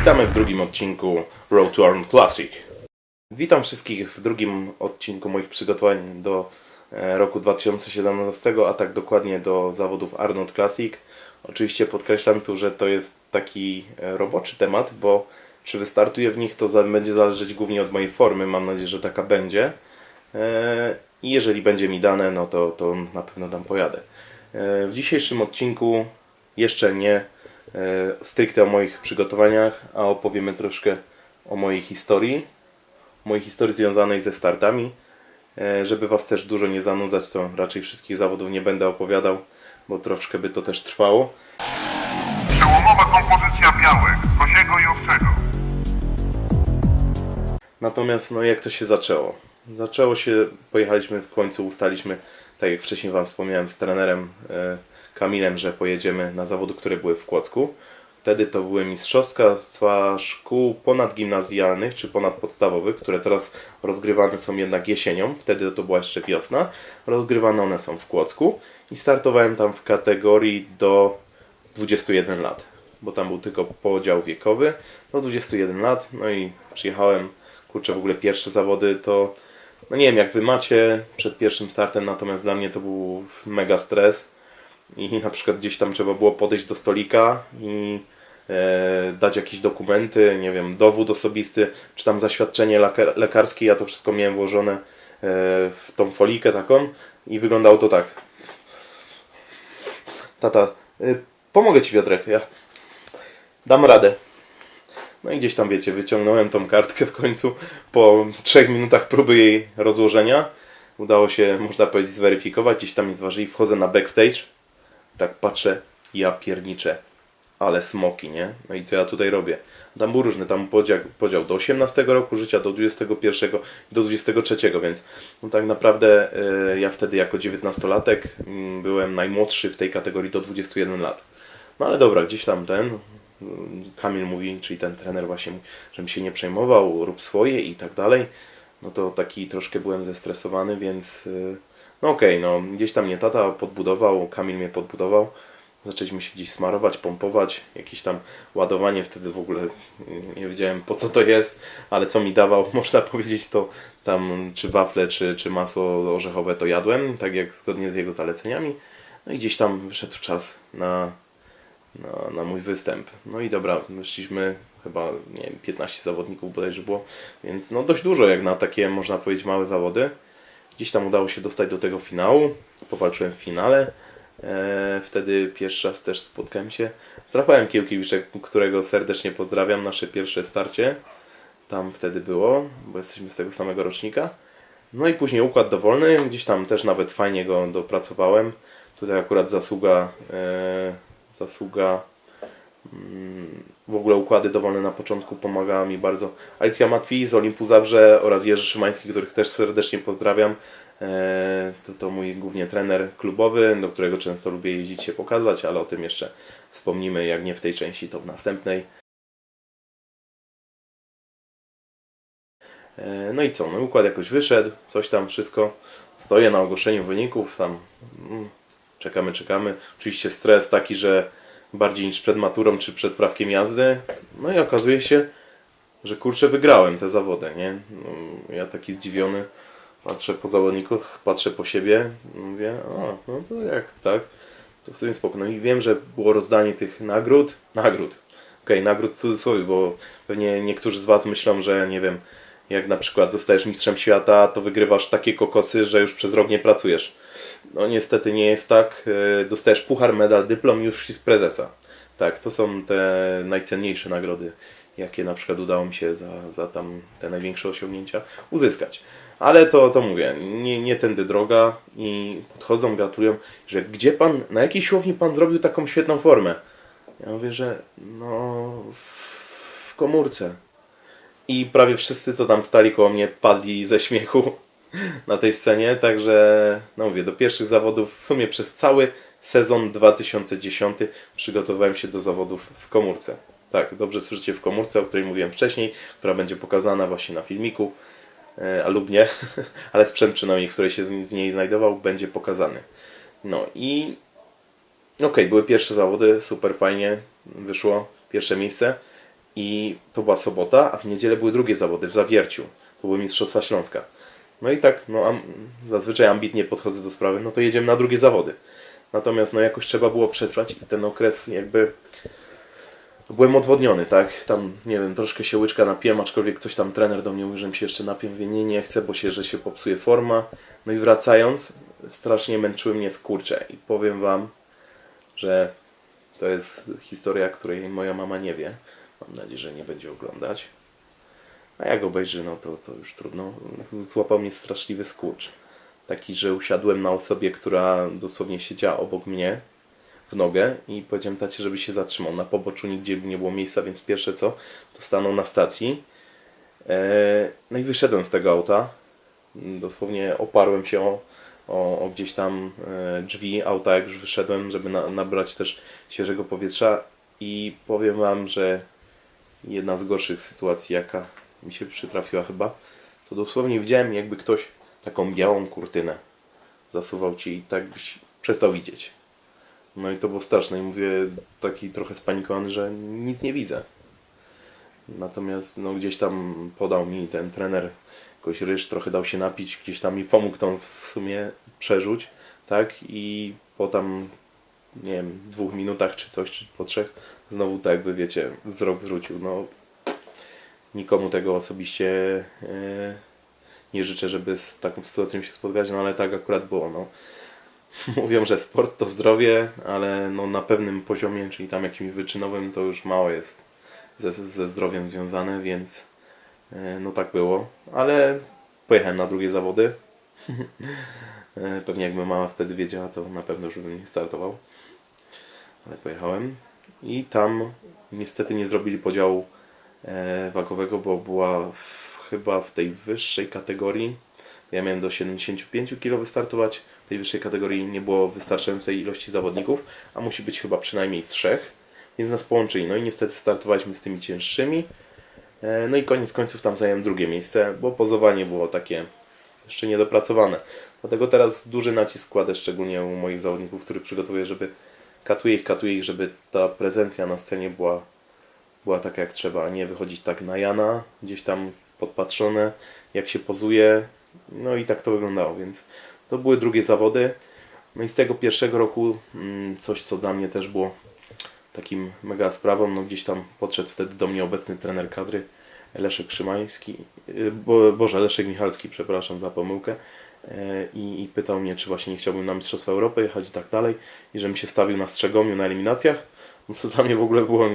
Witamy w drugim odcinku Road to Arnold Classic. Witam wszystkich w drugim odcinku moich przygotowań do e, roku 2017, a tak dokładnie do zawodów Arnold Classic. Oczywiście podkreślam tu, że to jest taki e, roboczy temat, bo czy wystartuję w nich, to będzie zależeć głównie od mojej formy. Mam nadzieję, że taka będzie. E, I jeżeli będzie mi dane, no to, to na pewno tam pojadę. W dzisiejszym odcinku jeszcze nie stricte o moich przygotowaniach, a opowiemy troszkę o mojej historii, mojej historii związanej ze startami. E, Żeby Was też dużo nie zanudzać, to raczej wszystkich zawodów nie będę opowiadał, bo troszkę by to też trwało. Przełomowa kompozycja białek, kosiego i owczego. Natomiast no jak to się zaczęło? Zaczęło się, pojechaliśmy w końcu, ustaliśmy, tak jak wcześniej Wam wspomniałem, z trenerem e, Kamilem, że pojedziemy na zawody, które były w Kłodzku. Wtedy to były mistrzostwa szkół ponadgimnazjalnych czy ponadpodstawowych, które teraz rozgrywane są jednak jesienią. Wtedy to była jeszcze wiosna. Rozgrywane one są w Kłodzku i startowałem tam w kategorii do 21 lat, bo tam był tylko podział wiekowy do 21 lat. No i przyjechałem, kurczę, w ogóle pierwsze zawody to, no nie wiem jak wy macie przed pierwszym startem, natomiast dla mnie to był mega stres i na przykład gdzieś tam trzeba było podejść do stolika i e, dać jakieś dokumenty, nie wiem, dowód osobisty, czy tam zaświadczenie leka- lekarskie, ja to wszystko miałem włożone e, w tą folikę taką i wyglądało to tak. Tata, y, pomogę Ci Piotrek, ja dam radę. No i gdzieś tam, wiecie, wyciągnąłem tą kartkę w końcu po trzech minutach próby jej rozłożenia. Udało się, można powiedzieć, zweryfikować. Gdzieś tam mi zważyli, wchodzę na backstage. Tak patrzę, ja pierniczę. Ale smoki, nie? No i co ja tutaj robię? Tam był różny, tam podział, podział do 18 roku życia, do 21, do 23, więc no tak naprawdę e, ja wtedy jako 19-latek mm, byłem najmłodszy w tej kategorii do 21 lat. No ale dobra, gdzieś tam ten Kamil mówi, czyli ten trener właśnie, żebym się nie przejmował, rób swoje i tak dalej. No to taki troszkę byłem zestresowany, więc y, no okej, no gdzieś tam mnie tata podbudował, Kamil mnie podbudował. Zaczęliśmy się gdzieś smarować, pompować, jakieś tam ładowanie, wtedy w ogóle nie wiedziałem po co to jest, ale co mi dawał, można powiedzieć, to tam czy wafle, czy, czy masło orzechowe to jadłem, tak jak zgodnie z jego zaleceniami. No i gdzieś tam wyszedł czas na, na, na mój występ. No i dobra, wyszliśmy chyba, nie wiem, 15 zawodników bodajże było, więc no dość dużo jak na takie, można powiedzieć, małe zawody. Gdzieś tam udało się dostać do tego finału, powalczyłem w finale. E, wtedy pierwszy raz też spotkałem się z Rafałem Kiełkiewiczem, którego serdecznie pozdrawiam, nasze pierwsze starcie. Tam wtedy było, bo jesteśmy z tego samego rocznika. No i później układ dowolny, gdzieś tam też nawet fajnie go dopracowałem. Tutaj akurat zasługa, e, zasługa w ogóle układy dowolne na początku pomagała mi bardzo Alicja Matwi z Olimpu Zabrze oraz Jerzy Szymański, których też serdecznie pozdrawiam. E, To, to mój głównie trener klubowy, do którego często lubię jeździć się pokazać, ale o tym jeszcze wspomnimy, jak nie w tej części, to w następnej. E, No i co? No układ jakoś wyszedł, coś tam wszystko. Stoję na ogłoszeniu wyników, tam mm, czekamy, czekamy. Oczywiście stres taki, że bardziej niż przed maturą czy przed prawkiem jazdy. No i okazuje się, że kurczę wygrałem te zawody, nie? No, ja taki zdziwiony patrzę po zawodnikach, patrzę po siebie, mówię, o, no to jak tak, to w sumie spoko. No i wiem, że było rozdanie tych nagród, nagród, okej, nagród w cudzysłowie, bo pewnie niektórzy z Was myślą, że nie wiem, jak na przykład zostajesz mistrzem świata, to wygrywasz takie kokosy, że już przez rok nie pracujesz. No niestety nie jest tak. E, Dostajesz puchar, medal, dyplom już z prezesa. Tak, to są te najcenniejsze nagrody, jakie na przykład udało mi się za, za tam te największe osiągnięcia uzyskać. Ale to, to mówię, nie, nie tędy droga i podchodzą, gratulują, że gdzie pan, na jakiej siłowni pan zrobił taką świetną formę? Ja mówię, że no w- komórce. I prawie wszyscy, co tam stali koło mnie, padli ze śmiechu na tej scenie. Także, no mówię, do pierwszych zawodów w sumie przez cały sezon 2010 przygotowałem się do zawodów w komórce. Tak, dobrze słyszycie w komórce, o której mówiłem wcześniej, która będzie pokazana właśnie na filmiku, e, a lub nie, ale sprzęt przynajmniej, który się w niej znajdował, będzie pokazany. No i okej, były pierwsze zawody, super fajnie wyszło, pierwsze miejsce. I to była sobota, a w niedzielę były drugie zawody w Zawierciu. To były Mistrzostwa Śląska. No i tak, no am, zazwyczaj ambitnie podchodzę do sprawy, no to jedziemy na drugie zawody. Natomiast no jakoś trzeba było przetrwać i ten okres jakby byłem odwodniony, tak? Tam, nie wiem, troszkę się łyczka napiłem, aczkolwiek ktoś tam trener do mnie mówi, żebym się jeszcze napił. Mówię, nie, nie chcę, bo się, że się popsuje forma. No i wracając, strasznie męczyły mnie skurcze. I powiem Wam, że to jest historia, której moja mama nie wie. Mam nadzieję, że nie będzie oglądać. A jak obejrzy, no to, to już trudno. Złapał mnie straszliwy skurcz. Taki, że usiadłem na osobie, która dosłownie siedziała obok mnie w nogę i powiedziałem tacie, żeby się zatrzymał. Na poboczu nigdzie nie było miejsca, więc pierwsze co, to stanął na stacji. E, No i wyszedłem z tego auta. Dosłownie oparłem się o, o, o gdzieś tam e, drzwi auta, jak już wyszedłem, żeby na, nabrać też świeżego powietrza. I powiem Wam, że jedna z gorszych sytuacji, jaka mi się przytrafiła chyba, to dosłownie widziałem, jakby ktoś taką białą kurtynę zasuwał ci i tak byś przestał widzieć. No i to było straszne i mówię taki trochę spanikowany, że nic nie widzę. Natomiast no, gdzieś tam podał mi ten trener jakoś ryż, trochę dał się napić, gdzieś tam mi pomógł tą w sumie przerzuć, tak? I po tam, nie wiem, dwóch minutach czy coś, czy po trzech, znowu tak jakby, wiecie, wzrok zwrócił. No, nikomu tego osobiście e, nie życzę, żeby z taką sytuacją się spotkać, no ale tak akurat było, no. Mówią, że sport to zdrowie, ale no na pewnym poziomie, czyli tam jakimś wyczynowym, to już mało jest ze, ze zdrowiem związane, więc e, no tak było. Ale pojechałem na drugie zawody. E, Pewnie jakby mama wtedy wiedziała, to na pewno już bym nie startował. Ale pojechałem i tam niestety nie zrobili podziału wagowego, bo była w, chyba w tej wyższej kategorii. Ja miałem do 75 kg wystartować. W tej wyższej kategorii nie było wystarczającej ilości zawodników, a musi być chyba przynajmniej trzech. Więc nas połączyli. No i niestety startowaliśmy z tymi cięższymi. E, No i koniec końców tam zająłem drugie miejsce, bo pozowanie było takie jeszcze niedopracowane. Dlatego teraz duży nacisk kładę szczególnie u moich zawodników, których przygotowuję, żeby katuję ich, katuję ich, żeby ta prezencja na scenie była, była taka jak trzeba, a nie wychodzić tak na Jana, gdzieś tam podpatrzone, jak się pozuje. No i tak to wyglądało, więc to były drugie zawody. No i z tego pierwszego roku mm, coś, co dla mnie też było takim mega sprawą, no gdzieś tam podszedł wtedy do mnie obecny trener kadry Leszek Szymański, y, bo, Boże, Leszek Michalski, przepraszam za pomyłkę E, i, i pytał mnie, czy właśnie nie chciałbym na Mistrzostwa Europy jechać i tak dalej i żebym się stawił na Strzegomiu na eliminacjach, no to dla mnie w ogóle było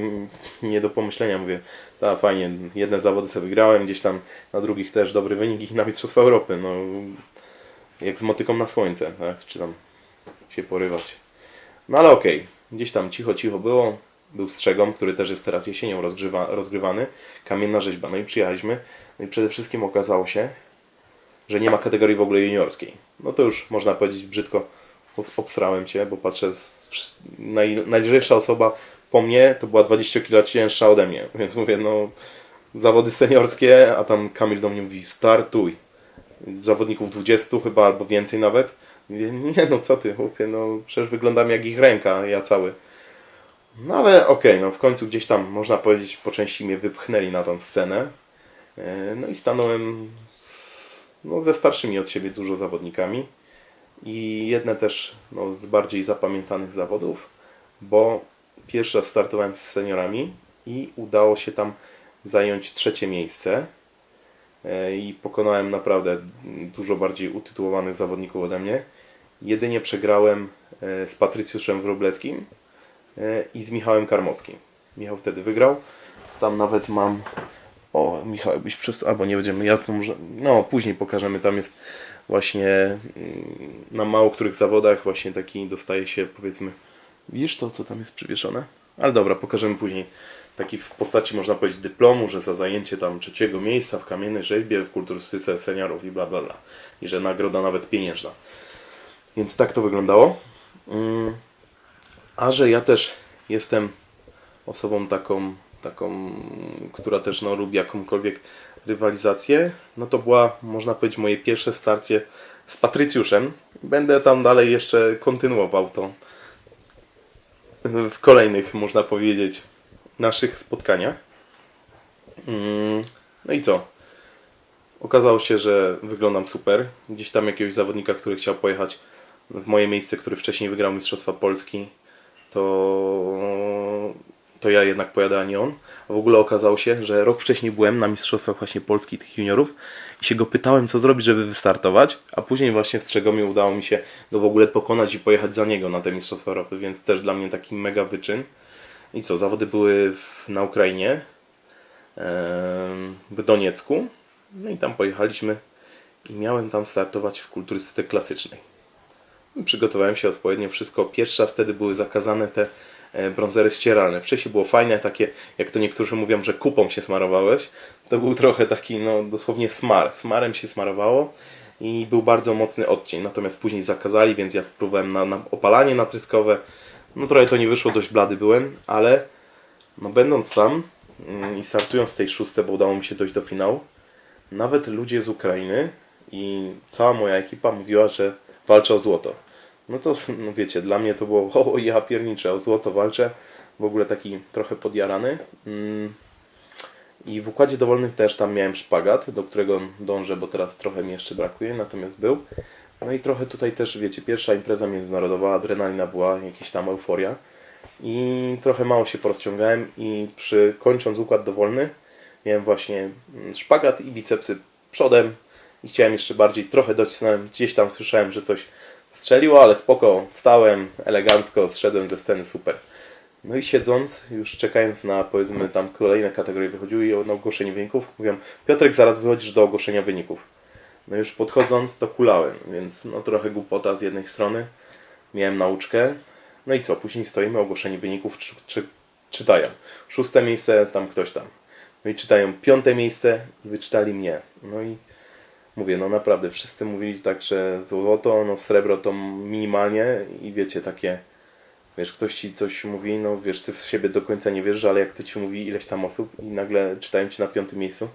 nie do pomyślenia, mówię, ta fajnie, jedne zawody sobie wygrałem, gdzieś tam na drugich też dobry wynik i na Mistrzostwa Europy, no jak z motyką na słońce, tak, czy tam się porywać. No ale okej, gdzieś tam cicho, cicho było. Był strzegom, który też jest teraz jesienią rozgrzywa, rozgrywany. Kamienna rzeźba. No i przyjechaliśmy. No i przede wszystkim okazało się, że nie ma kategorii w ogóle juniorskiej. No to już można powiedzieć brzydko obsrałem cię, bo patrzę, z, naj, najlżejsza osoba po mnie to była 20 kg cięższa ode mnie. Więc mówię, no zawody seniorskie, a tam Kamil do mnie mówi startuj. Zawodników 20 chyba albo więcej nawet. Mówię, nie no co ty chłopie, no przecież wyglądam jak ich ręka, ja cały. No ale okej, no w końcu gdzieś tam można powiedzieć po części mnie wypchnęli na tą scenę. E, No i stanąłem z, no, ze starszymi od siebie dużo zawodnikami. I jedne też no, z bardziej zapamiętanych zawodów, bo pierwszy raz startowałem z seniorami i udało się tam zająć trzecie miejsce. E, I pokonałem naprawdę dużo bardziej utytułowanych zawodników ode mnie. Jedynie przegrałem e, z Patrycjuszem Wróblewskim e, i z Michałem Karmowskim. Michał wtedy wygrał. Tam nawet mam. O, Michał, byś przez. Albo nie będziemy. Ja to może. No, później pokażemy. Tam jest właśnie mm, na mało których zawodach właśnie taki dostaje się, powiedzmy. Widzisz to, co tam jest przywieszone? Ale dobra, pokażemy później. Taki w postaci, można powiedzieć, dyplomu, że za zajęcie tam trzeciego miejsca w kamiennej rzeźbie w kulturystyce seniorów i bla bla bla. I że nagroda nawet pieniężna. Więc tak to wyglądało. Mm. A że ja też jestem osobą taką, taką, która też no, lubi jakąkolwiek rywalizację, no to była, można powiedzieć, moje pierwsze starcie z Patrycjuszem. Będę tam dalej jeszcze kontynuował to w kolejnych, można powiedzieć, naszych spotkaniach. Mm, No i co? Okazało się, że wyglądam super. Gdzieś tam jakiegoś zawodnika, który chciał pojechać w moje miejsce, który wcześniej wygrał Mistrzostwa Polski, to, to ja jednak pojadę, a nie on. A w ogóle okazało się, że rok wcześniej byłem na Mistrzostwach właśnie Polski tych juniorów i się go pytałem, co zrobić, żeby wystartować, a później właśnie w Strzegomiu udało mi się go w ogóle pokonać i pojechać za niego na te Mistrzostwa Europy, więc też dla mnie taki mega wyczyn. I co, zawody były na Ukrainie, w Doniecku, no i tam pojechaliśmy i miałem tam startować w kulturystyce klasycznej. Przygotowałem się odpowiednio wszystko. Pierwszy raz wtedy były zakazane te e, brązery ścieralne. Wcześniej było fajne, takie, jak to niektórzy mówią, że kupą się smarowałeś. To był trochę taki, no dosłownie smar. Smarem się smarowało i był bardzo mocny odcień. Natomiast później zakazali, więc ja spróbowałem na, na opalanie natryskowe. No trochę to nie wyszło, dość blady byłem, ale no będąc tam mm, i startując w tej szóstce, bo udało mi się dojść do finału, nawet ludzie z Ukrainy i cała moja ekipa mówiła, że walczę o złoto. No to, no wiecie, dla mnie to było, o ja pierniczę, o złoto walczę. W ogóle taki trochę podjarany. Mm. I w układzie dowolnym też tam miałem szpagat, do którego dążę, bo teraz trochę mi jeszcze brakuje, natomiast był. No i trochę tutaj też, wiecie, pierwsza impreza międzynarodowa, adrenalina była, jakieś tam euforia. I trochę mało się porozciągałem i przy kończąc układ dowolny miałem właśnie mm, szpagat i bicepsy przodem i chciałem jeszcze bardziej, trochę docisnąłem, gdzieś tam słyszałem, że coś strzeliło, ale spoko, wstałem elegancko, zszedłem ze sceny, super. No i siedząc, już czekając na powiedzmy tam kolejne kategorie wychodziły i na ogłoszenie wyników, mówią, Piotrek zaraz wychodzisz do ogłoszenia wyników. No już podchodząc to kulałem, więc no trochę głupota z jednej strony, miałem nauczkę, no i co, później stoimy, ogłoszenie wyników, czy, czy, czytają. Szóste miejsce, tam ktoś tam. No i czytają piąte miejsce i wyczytali mnie. No i mówię, no naprawdę, wszyscy mówili tak, że złoto, no srebro to minimalnie i wiecie, takie, wiesz, ktoś ci coś mówi, no wiesz, ty w siebie do końca nie wierzysz, ale jak ty ci mówi ileś tam osób i nagle czytają ci na piątym miejscu,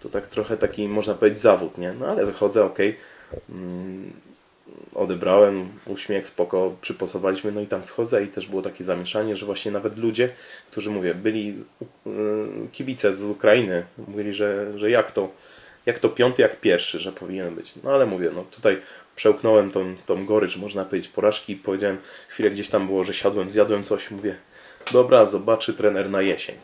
to tak trochę taki, można powiedzieć, zawód, nie? No ale wychodzę, okej, mm, odebrałem, uśmiech, spoko, przyposowaliśmy, no i tam schodzę i też było takie zamieszanie, że właśnie nawet ludzie, którzy mówię, byli yy, kibice z Ukrainy, mówili, że, że jak to, jak to piąty, jak pierwszy, że powinien być. No ale mówię, no tutaj przełknąłem tą, tą gorycz, można powiedzieć, porażki i powiedziałem, chwilę gdzieś tam było, że siadłem, zjadłem coś, mówię, dobra, zobaczy trener na jesień.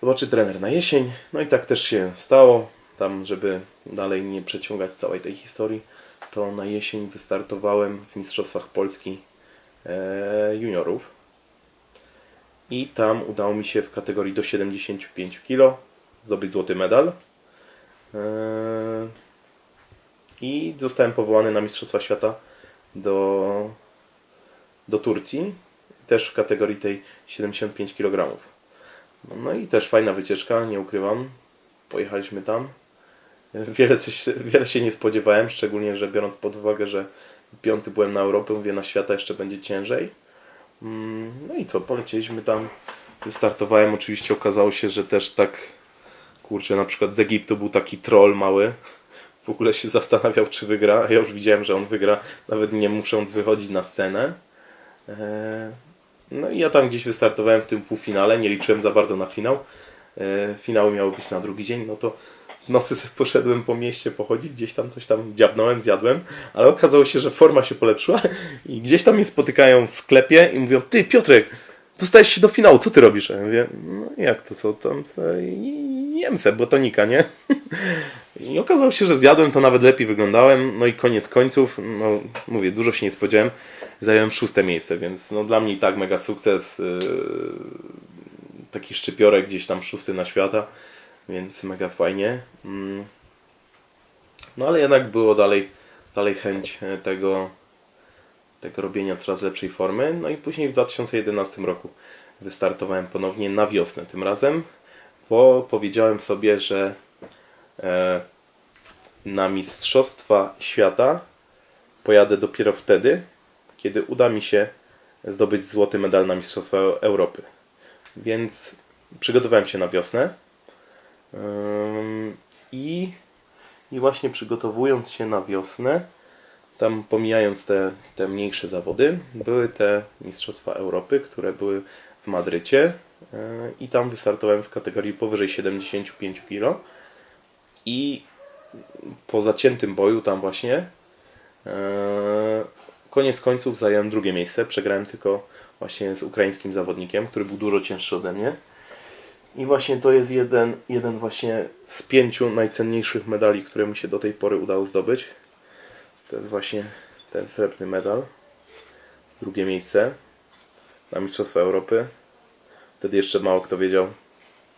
Zobaczy trener na jesień, no i tak też się stało, tam żeby dalej nie przeciągać całej tej historii, to na jesień wystartowałem w Mistrzostwach Polski e, juniorów i tam udało mi się w kategorii do 75 kg zdobyć złoty medal. Eee, I zostałem powołany na Mistrzostwa Świata do, do Turcji, też w kategorii tej 75 kg. No, i też fajna wycieczka, nie ukrywam. Pojechaliśmy tam. Wiele, coś, wiele się nie spodziewałem, szczególnie, że biorąc pod uwagę, że piąty byłem na Europę, mówię, na świata jeszcze będzie ciężej. Mm, No i co, polecieliśmy tam, wystartowałem, oczywiście okazało się, że też tak, kurczę, na przykład z Egiptu był taki troll mały, w ogóle się zastanawiał, czy wygra, ja już widziałem, że on wygra, nawet nie musząc wychodzić na scenę. Eee, No i ja tam gdzieś wystartowałem w tym półfinale, nie liczyłem za bardzo na finał. Eee, Finał miał być na drugi dzień, no to w nocy sobie poszedłem po mieście pochodzić, gdzieś tam coś tam dziabnąłem, zjadłem, ale okazało się, że forma się polepszyła i gdzieś tam mnie spotykają w sklepie i mówią, ty Piotrek, dostałeś się do finału, co ty robisz? Ja mówię, no jak to co, tam jem se botonika, nie? I okazało się, że zjadłem, to nawet lepiej wyglądałem, no i koniec końców, no mówię, dużo się nie spodziewałem, zająłem szóste miejsce, więc no dla mnie i tak mega sukces, yy, taki szczypiorek gdzieś tam szósty na świata, więc mega fajnie. Mm. No ale jednak było dalej, dalej chęć e, tego, tego robienia coraz lepszej formy. No i później w 2011 roku wystartowałem ponownie na wiosnę tym razem, bo powiedziałem sobie, że e, na Mistrzostwa Świata pojadę dopiero wtedy, kiedy uda mi się zdobyć złoty medal na Mistrzostwa Europy. Więc przygotowałem się na wiosnę. I, I właśnie przygotowując się na wiosnę, tam pomijając te, te mniejsze zawody, były te Mistrzostwa Europy, które były w Madrycie. e, i tam wystartowałem w kategorii powyżej 75 kg i po zaciętym boju tam właśnie e, koniec końców zająłem drugie miejsce. Przegrałem tylko właśnie z ukraińskim zawodnikiem, który był dużo cięższy ode mnie. I właśnie to jest jeden, jeden właśnie z pięciu najcenniejszych medali, które mi się do tej pory udało zdobyć. Jest właśnie ten srebrny medal. Drugie miejsce na Mistrzostwa Europy. Wtedy jeszcze mało kto wiedział.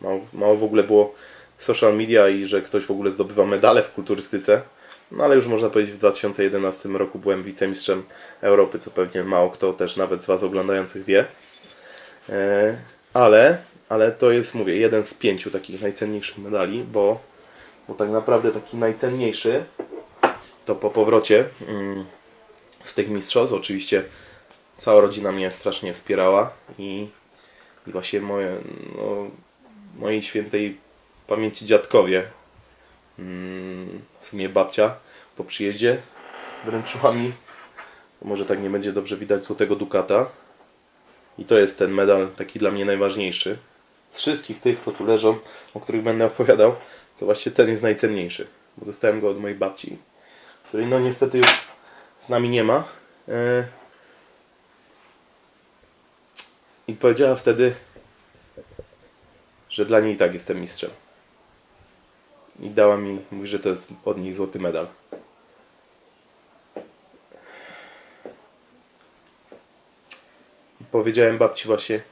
Mało, mało w ogóle było social media i że ktoś w ogóle zdobywa medale w kulturystyce. No ale już można powiedzieć w 2011 roku byłem wicemistrzem Europy, co pewnie mało kto też nawet z Was oglądających wie. E, ale, ale to jest, mówię, jeden z pięciu takich najcenniejszych medali, bo, bo tak naprawdę taki najcenniejszy to po powrocie mm, z tych mistrzostw, oczywiście cała rodzina mnie strasznie wspierała i, i właśnie moje, no, mojej świętej pamięci dziadkowie, mm, w sumie babcia po przyjeździe wręczyła mi, może tak nie będzie dobrze widać, złotego dukata. I to jest ten medal taki dla mnie najważniejszy. Z wszystkich tych, co tu leżą, o których będę opowiadał, to właśnie ten jest najcenniejszy. Bo dostałem go od mojej babci, której no niestety już z nami nie ma. E, I powiedziała wtedy, że dla niej i tak jestem mistrzem. I dała mi, mówi, że to jest od niej złoty medal. I powiedziałem babci właśnie,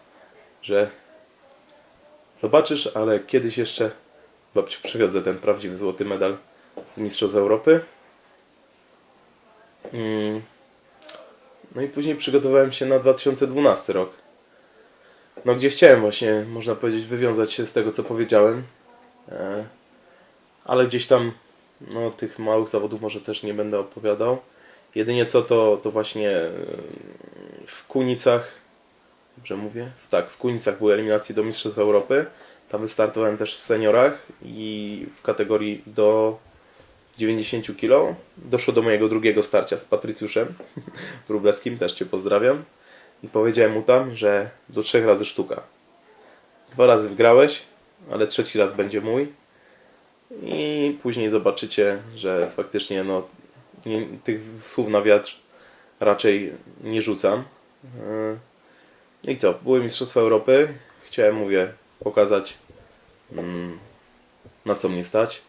że zobaczysz, ale kiedyś jeszcze babciu przywiozę ten prawdziwy złoty medal z Mistrzostw Europy. Mm. No i później przygotowałem się na 2012 rok. No gdzie chciałem właśnie, można powiedzieć, wywiązać się z tego, co powiedziałem. E, ale gdzieś tam no, tych małych zawodów może też nie będę opowiadał. Jedynie co to, to właśnie e, w Kunicach, dobrze mówię? Tak, w Kunicach były eliminacje do Mistrzostw Europy. Tam wystartowałem też w seniorach i w kategorii do 90 kg. Doszło do mojego drugiego starcia z Patrycjuszem Wróblewskim, też Cię pozdrawiam. I powiedziałem mu tam, że do trzech razy sztuka. Dwa razy wygrałeś, ale trzeci raz będzie mój. I później zobaczycie, że faktycznie no, nie, tych słów na wiatr raczej nie rzucam. Yy, No i co? Były Mistrzostwa Europy. Chciałem, mówię, pokazać mm, na co mnie stać,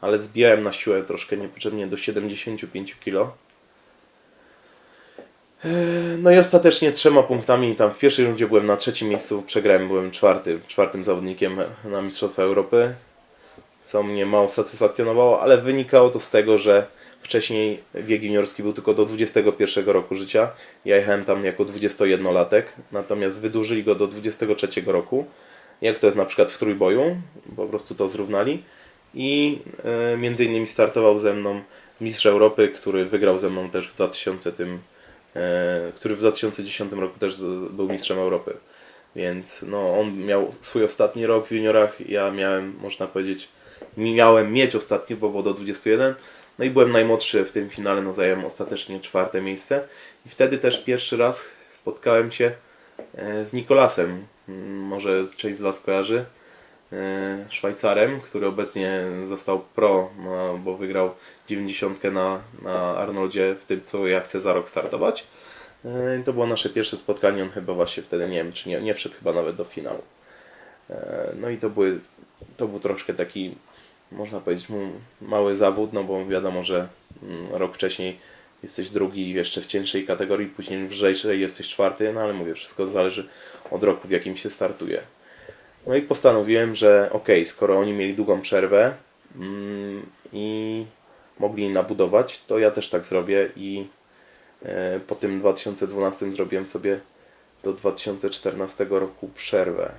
ale zbijałem na siłę troszkę niepotrzebnie do 75 kg. No i ostatecznie trzema punktami, tam w pierwszej rundzie byłem na trzecim miejscu, przegrałem, byłem czwarty, czwartym zawodnikiem na Mistrzostwa Europy, co mnie mało satysfakcjonowało, ale wynikało to z tego, że wcześniej wiek juniorski był tylko do 21 roku życia, ja jechałem tam jako 21-latek, natomiast wydłużyli go do 23 roku, jak to jest na przykład w trójboju, po prostu to zrównali i e, między innymi startował ze mną mistrz Europy, który wygrał ze mną też w 2000 tym e, który w 2010 roku też był mistrzem Europy. Więc no, on miał swój ostatni rok w juniorach, ja miałem, można powiedzieć, miałem mieć ostatni, bo było do 21. No i byłem najmłodszy w tym finale, no zająłem ostatecznie czwarte miejsce. I wtedy też pierwszy raz spotkałem się e, z Nikolasem. Może część z Was kojarzy. E, Szwajcarem, który obecnie został pro, bo wygrał 90 na, na Arnoldzie w tym, co ja chcę za rok startować. E, To było nasze pierwsze spotkanie, on chyba właśnie wtedy, nie wiem, czy nie, nie wszedł chyba nawet do finału. E, No i to, były, to był troszkę taki, można powiedzieć, mały zawód, no bo wiadomo, że mm, rok wcześniej jesteś drugi jeszcze w cięższej kategorii, później w lżejszej jesteś czwarty, no ale mówię, wszystko zależy od roku, w jakim się startuje. No i postanowiłem, że ok, skoro oni mieli długą przerwę mm, i mogli nabudować, to ja też tak zrobię i e, po tym 2012 zrobiłem sobie do 2014 roku przerwę.